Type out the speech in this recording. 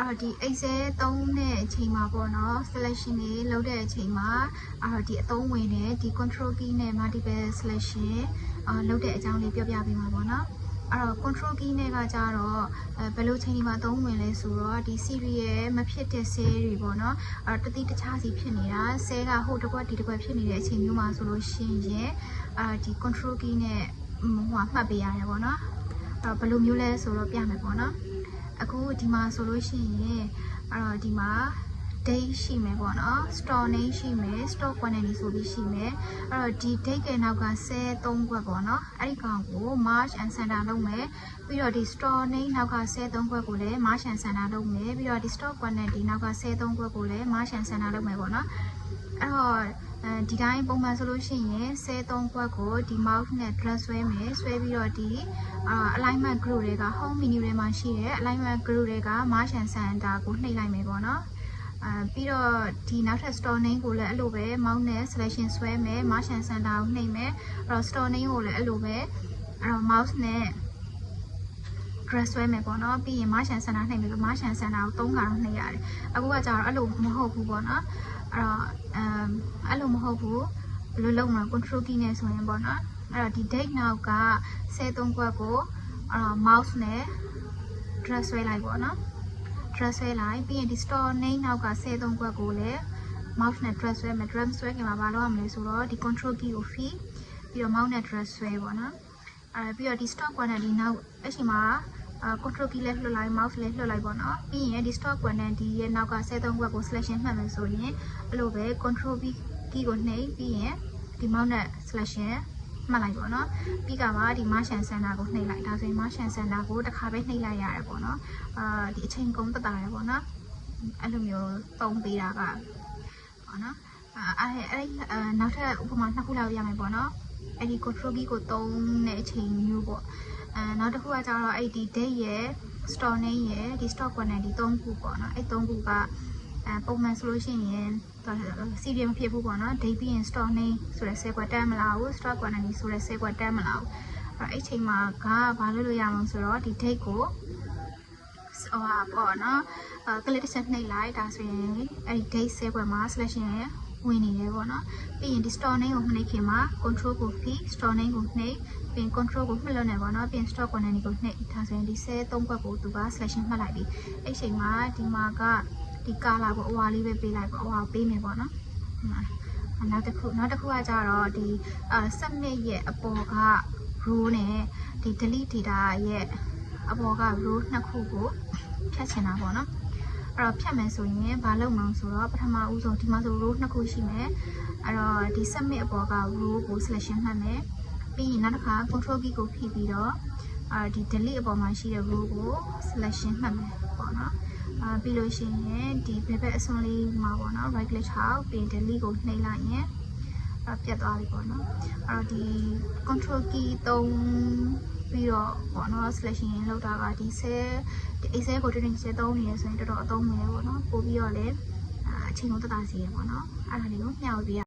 အော်ဒီ Excel သုံးတဲ့အချိန်မှာပေါ့နော် selection တွေလုပ်တဲ့အချိန်မှာအော်ဒီအသုံးဝင်တဲ့ဒီ control key နဲ့ multiple selection အော်လုပ်တဲ့အကြောင်းလေးပြောပြပေးမှာပေါ့နော်အဲ့တော့ control key နဲ့ကကြတော့အဲဘယ်လိုချိန်ဒီမှာသုံးဝင်လဲဆိုတော့ဒီ serial မဖြစ်တဲ့ cell တွေပေါ့နော်အဲ့တော့တတိတခြားစီဖြစ်နေတာ cell ကဟိုတစ်ခွက်ဒီတစ်ခွက်ဖြစ်နေတဲ့အချိန်မျိုးမှာဆိုလို့ရှိရင်အာဒီ control key နဲ့ဟိုဟာမှတ်ပေးရတယ်ပေါ့နော်အဲ့တော့ဘယ်လိုမျိုးလဲဆိုတော့ပြမယ်ပေါ့နော် အခုဒီမှာဆိုလို့ရှိရင်အဲ့တော့ဒီမှာ date ရှိမယ်ပေါ့နော် store name ရှိမယ် store quantity ဆိုပြီးရှိမယ်အဲ့တော့ဒီ date ကနောက်က73ခွက်ပေါ့နော်အဲ့ဒီကောင်ကို march and center လုပ်မယ်ပြီးတော့ဒီ store name နောက်က73ခွက်ကိုလည်း march and center လုပ်မယ်ပြီးတော့ဒီ store quantity နောက်က73ခွက်ကိုလည်း march and center လုပ်မယ်ပေါ့နော်အဲ့တော့အဲဒီတိုင်းပုံမှန်ဆိုလို့ရှိရင်73ခွက်ကိုဒီ mouse နဲ့ drag ဆွဲမယ်ဆွဲပြီးတော့ဒီအာ alignment group တွေက home menu တွေမှာရှိတဲ့ alignment group တွေက margin center ကိုနှိပ်လိုက်မယ်ပေါ့နော် အာပြီးတော့ဒီနောက်ထပ် store name ကိုလည်းအဲ့လိုပဲ mouse နဲ့ selection ဆွဲမယ် margin center ကိုနှိပ်မယ်အဲ့တော့ store name ကိုလည်းအဲ့လိုပဲအဲ့တော့ mouse နဲ့ dress ဆွဲမယ်ပေါ့နော်ပြီးရင် margin center နှိပ်မယ်ဆို margin center ကို3ခါတော့နှိပ်ရတယ်အခုကကြတော့အဲ့လိုမဟုတ်ဘူးပေါ့နော်အဲ့တော့အမ်အဲ့လိုမဟုတ်ဘူးဘယ်လိုလုပ်မလဲ control key နဲ့ဆိုရင်ပေါ့နော်အဲ့တော့ဒီ date now က73ခွက်ကိုအဲ့တော့ mouse နဲ့ dress ဆွဲလိုက်ပေါ့နော် dress ဆွဲလိုက်ပြီးရင်ဒီ store name နောက်က73ခွက်ကိုလည်း mouse နဲ့ dress ဆွဲမယ် dress ဆွဲခင်မှာဘာလုပ်ရမလဲဆိုတော့ဒီ control key ကို free ပြီးတော့ mouse နဲ့ dress ဆွဲပေါ့နော်အဲပြီးတော့ဒီ stock quantity နောက်အချိန်မှာအာ control key လည်းလွှတ်လိုက် mouse လည်းလွှတ်လိုက်ပေါ့နော်ပြီးရင်ဒီ stock quantity ရဲ့နောက်က73ခွက်ကို selection မှတ်မယ်ဆိုရင်အဲ့လိုပဲ control key ကိုနှိပ်ပြီးရင်ဒီ mouse နဲ့ selection မှတ်လိုက်ပေါ့နော်ပြီးကမှဒီ martian center ကိုနှိပ်လိုက်ဒါဆိုရင် martian center ကိုတစ်ခါပဲနှိပ်လိုက်ရတယ်ပေါ့နော်အာဒီအချိန်ကုန်တက်တာရပေါ့နော်အဲ့လိုမျိုးသုံးပေးတာကပေါ့နော်အဲအဲ့အဲ့အဲ့နောက်ထပ်ဥပမာနှစ်ခုလောက်ရမယ်ပေါ့နော်အဲ့ဒီ control key ကိုသုံးတဲ့အချိန်မျိုးပေါ့အဲနောက်တစ်ခုကကျတော့အဲ့ဒီ date ရဲ့ store name ရဲ့ဒီ stock quantity 3ခုပေါ့နော်အဲ့3ခုက အဲပုံမှန်ဆိုလို့ရှိရင်စီရီမဖြစ်ဘူးပေါ့နော် date ပြီးရင် store name ဆိုတဲ့10ကွက်တန်းမလာဘူး stock quantity ဆိုတဲ့10ကွက်တန်းမလာဘူးအဲ့အဲ့ချိန်မှာကဘာလို့လို့ရအောင်ဆိုတော့ဒီ date ကိုဟိုဟာပေါ့နော်အဲကလစ်တစ်ချက်နှိပ်လိုက်ဒါဆိုရင်အဲ့ဒီ date 10ကွက်မှာ slash ရဲ့ဝင်နေတယ်ပေါ့နော်ပြီးရင်ဒီ store name ကိုနှိပ်ခင်မှာ control ကိုဖိ store name ကိုနှိပ်ပြီးရင် control ကိုမှတ်လို့နေပေါ့နော်ပြီးရင် stock quantity ကိုနှိပ်ဒါဆိုရင်ဒီ13ခွက်ကိုသူက selection မှတ်လိုက်ပြီအဲ့ချိန်မှာဒီမှာက ဒီ color ကိုအဝါလေးပဲပေးလိုက်ပေါ့အဝါပေးမယ်ပေါ့နော်ဒီမှာနောက်တစ်ခုနောက်တစ်ခုကကြတော့ဒီအာ submit ရဲ့အပေါ်က row နဲ့ဒီ delete data ရဲ့အပေါ်က row နှစ်ခုကိုဖြတ်ချင်တာပေါ့နော်အဲ့တော့ဖြတ်မယ်ဆိုရင်ဘာလုပ်မလဲဆိုတော့ပထမဦးဆုံးဒီမှာဆို row နှစ်ခုရှိမယ်အဲ့တော့ဒီ submit အပေါ်က row ကို selection မှတ်မယ်ပြီးရင်နောက်တစ်ခါ control key ကိုဖိပြီးတော့ အာဒီ delete အပေါ်မှာရှိတဲ့ row ကို selection မှတ်မယ်ပေါ့နော်အာပြီးလို့ရှိရင်ဒီဘက်ဘက်အစွန်းလေးမှာပေါ့နော် right click ထောက်ပြီး delete ကိုနှိပ်လိုက်ရင်အဲ့ပြတ်သွားပြီပေါ့နော်အဲ့တော့ဒီ control key သုံးပြီးတော့ပေါ့နော် selection လောက်တာကဒီ cell ဒီ excel ကိုတွင်တွင်ကျသုံးနေရဆိုရင်တော်တော်အသုံးဝင်ရပေါ့နော်ပို့ပြီးတော့လည်းအချိန်ကုန်တက်တာစီရပေါ့နော်အဲ့ဒါလေးကိုမျှဝေပြရ